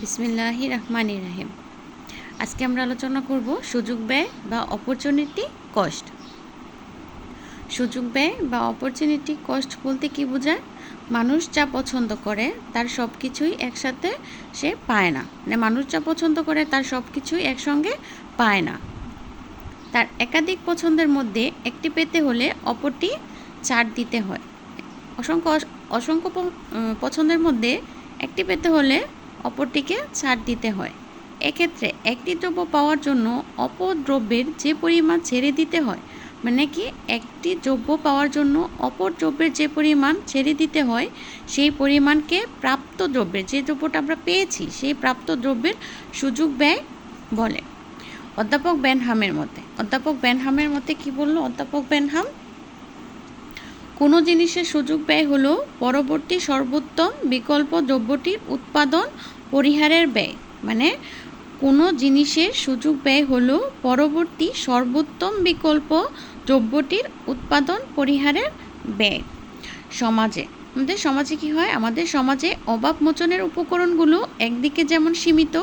বিসমিল্লাহি রহমান রাহিম আজকে আমরা আলোচনা করব সুযোগ ব্যয় বা অপরচুনিটি কস্ট। সুযোগ ব্যয় বা অপরচুনিটি কস্ট বলতে কি বোঝায়? মানুষ যা পছন্দ করে, তার সব কিছুই একসাথে সে পায় না। মানে মানুষ যা পছন্দ করে, তার সব কিছুই একসঙ্গে পায় না। তার একাধিক পছন্দের মধ্যে একটি পেতে হলে অপরটি ছাড় দিতে হয়। অসংখ্য অসংখ্য পছন্দের মধ্যে একটি পেতে হলে অপরটিকে ছাড় দিতে হয়। এক্ষেত্রে একটি দ্রব্য পাওয়ার জন্য অপর দ্রব্যের যে পরিমাণ ছেড়ে দিতে হয় মানে কি একটি দ্রব্য পাওয়ার জন্য অপর দ্রব্যের যে পরিমাণ ছেড়ে দিতে হয়, সেই পরিমাণকে প্রাপ্ত দ্রব্যের, যে দ্রব্যটা আমরা পেয়েছি, সেই প্রাপ্ত দ্রব্যের সুযোগ ব্যয় বলে। অধ্যাপক বেনহামের মতে, অধ্যাপক বেনহামের মতে কি বলল? অধ্যাপক বেনহাম কোনো জিনিসের সুযোগ ব্যয় হলো পরবর্তী সর্বোত্তম বিকল্প দ্রব্যটির উৎপাদন, পরিহারের ব্যয়। মানে কোনো জিনিসের সুযোগ ব্যয় হলো পরবর্তী সর্বোত্তম বিকল্প দ্রব্যটির উৎপাদন, পরিহারের ব্যয়। সমাজে, আমাদের সমাজে কি হয়? আমাদের সমাজে অভাব মোচনের উপকরণগুলো একদিকে যেমন সীমিত,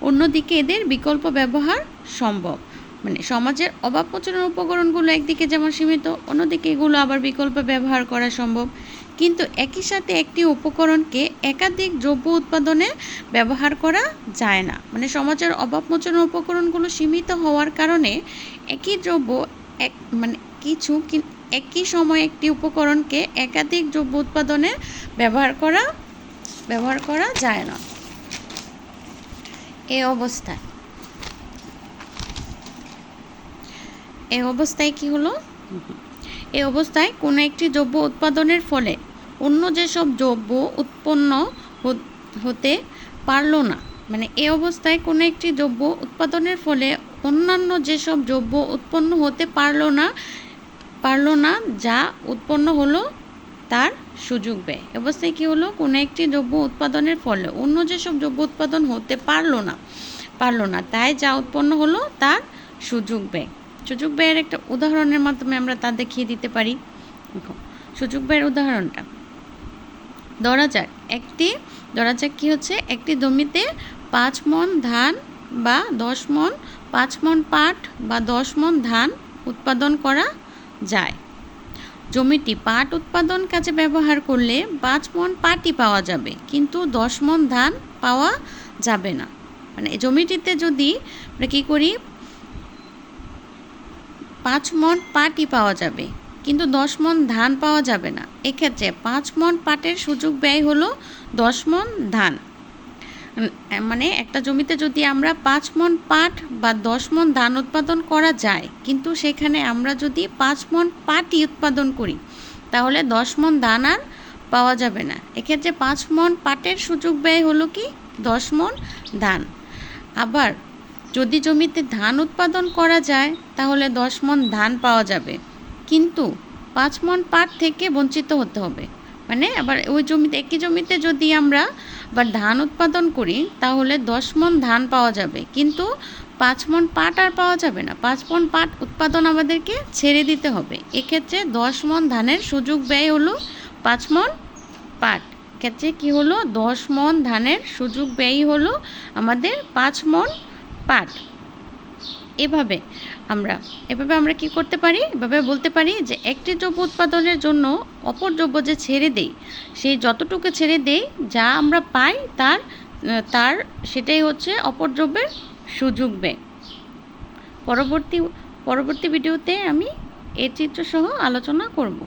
অন্যদিকে এদের বিকল্প ব্যবহার সম্ভব। মানে সমাজের অভাব মোচনের উপকরণগুলো একদিকে যেমন সীমিত, অন্যদিকে এগুলো আবার বিকল্প ব্যবহার করা সম্ভব। কিন্তু একই সাথে একটি উপকরণকে একাধিক দ্রব্য উৎপাদনে ব্যবহার করা যায় না। মানে সমাজের অভাব মোচনের উপকরণগুলো সীমিত হওয়ার কারণে একই দ্রব্য এক মানে কিছু একই সময় একটি উপকরণকে একাধিক দ্রব্য উৎপাদনে ব্যবহার করা ব্যবহার করা যায় না। এই অবস্থায়। এই অবস্থায় কি হলো? এই অবস্থায় কোনো একটি দ্রব্য উৎপাদনের ফলে অন্য যেসব দ্রব্য উৎপন্ন হত- হতে পারল না। মানে এ অবস্থায় কোনো একটি দ্রব্য উৎপাদনের ফলে অন্যান্য যেসব দ্রব্য উৎপন্ন হতে পারল না পারল না, যা উৎপন্ন হলো তার সুযোগ ব্যয়। অবস্থায় কী হলো? কোনো একটি দ্রব্য উৎপাদনের ফলে অন্য যেসব দ্রব্য উৎপাদন হতে পারল না, পারল না, তাই যা উৎপন্ন হলো তার সুযোগ ব্যয়। সুযোগ ব্যয়ের একটা উদাহরণের মাধ্যমে আমরা তা দেখিয়ে দিতে পারি। দেখো, সুযোগ ব্যয়ের উদাহরণটা। যাক, একটি যাক কী হচ্ছে? একটি জমিতে পাঁচ মন ধান বা দশ মন পাঁচ মন পাট বা দশ মন ধান উৎপাদন করা যায়। জমিটি পাট উৎপাদন কাজে ব্যবহার করলে পাঁচ মন পাটই পাওয়া যাবে, কিন্তু দশ মন ধান পাওয়া যাবে না। মানে জমিটিতে যদি আমরা কী করি? পাঁচ মন পাটই পাওয়া যাবে। কিন্তু দশ মন ধান পাওয়া যাবে না। এক্ষেত্রে পাঁচ মন পাটের সুযোগ ব্যয় হলো দশ মন ধান। মানে একটা জমিতে যদি আমরা পাঁচ মন পাট বা দশ মন ধান উৎপাদন করা যায়, কিন্তু সেখানে আমরা যদি পাঁচ মন পাটই উৎপাদন করি, তাহলে দশ মন ধান আর পাওয়া যাবে না। এক্ষেত্রে পাঁচ মন পাটের সুযোগ ব্যয় হলো কি? দশ মন ধান। আবার যদি জমিতে ধান উৎপাদন করা যায়, তাহলে দশ মন ধান পাওয়া যাবে। কিন্তু পাঁচ মন পাট থেকে বঞ্চিত হতে হবে। মানে আবার ওই জমিতে, একই জমিতে যদি আমরা আবার ধান উৎপাদন করি, তাহলে দশ মন ধান পাওয়া যাবে। কিন্তু পাঁচ মন পাট আর পাওয়া যাবে না। পাঁচ মন পাট উৎপাদন আমাদেরকে ছেড়ে দিতে হবে। এক্ষেত্রে দশ মন ধানের সুযোগ ব্যয় হলো পাঁচ মন পাট। ক্ষেত্রে কি হলো? দশ মন ধানের সুযোগ ব্যয় হলো আমাদের পাঁচ মন পাট এভাবে আমরা এভাবে আমরা কি করতে পারি? এভাবে বলতে পারি যে একটি দ্রব্য উৎপাদনের জন্য অপর দ্রব্য যে ছেড়ে দেই, সেই যতটুকু ছেড়ে দেই, যা আমরা পাই তার তার সেটাই হচ্ছে অপর দ্রব্যের সুযোগ পরবর্তী পরবর্তী ভিডিওতে আমি এই চিত্রসহ আলোচনা করব।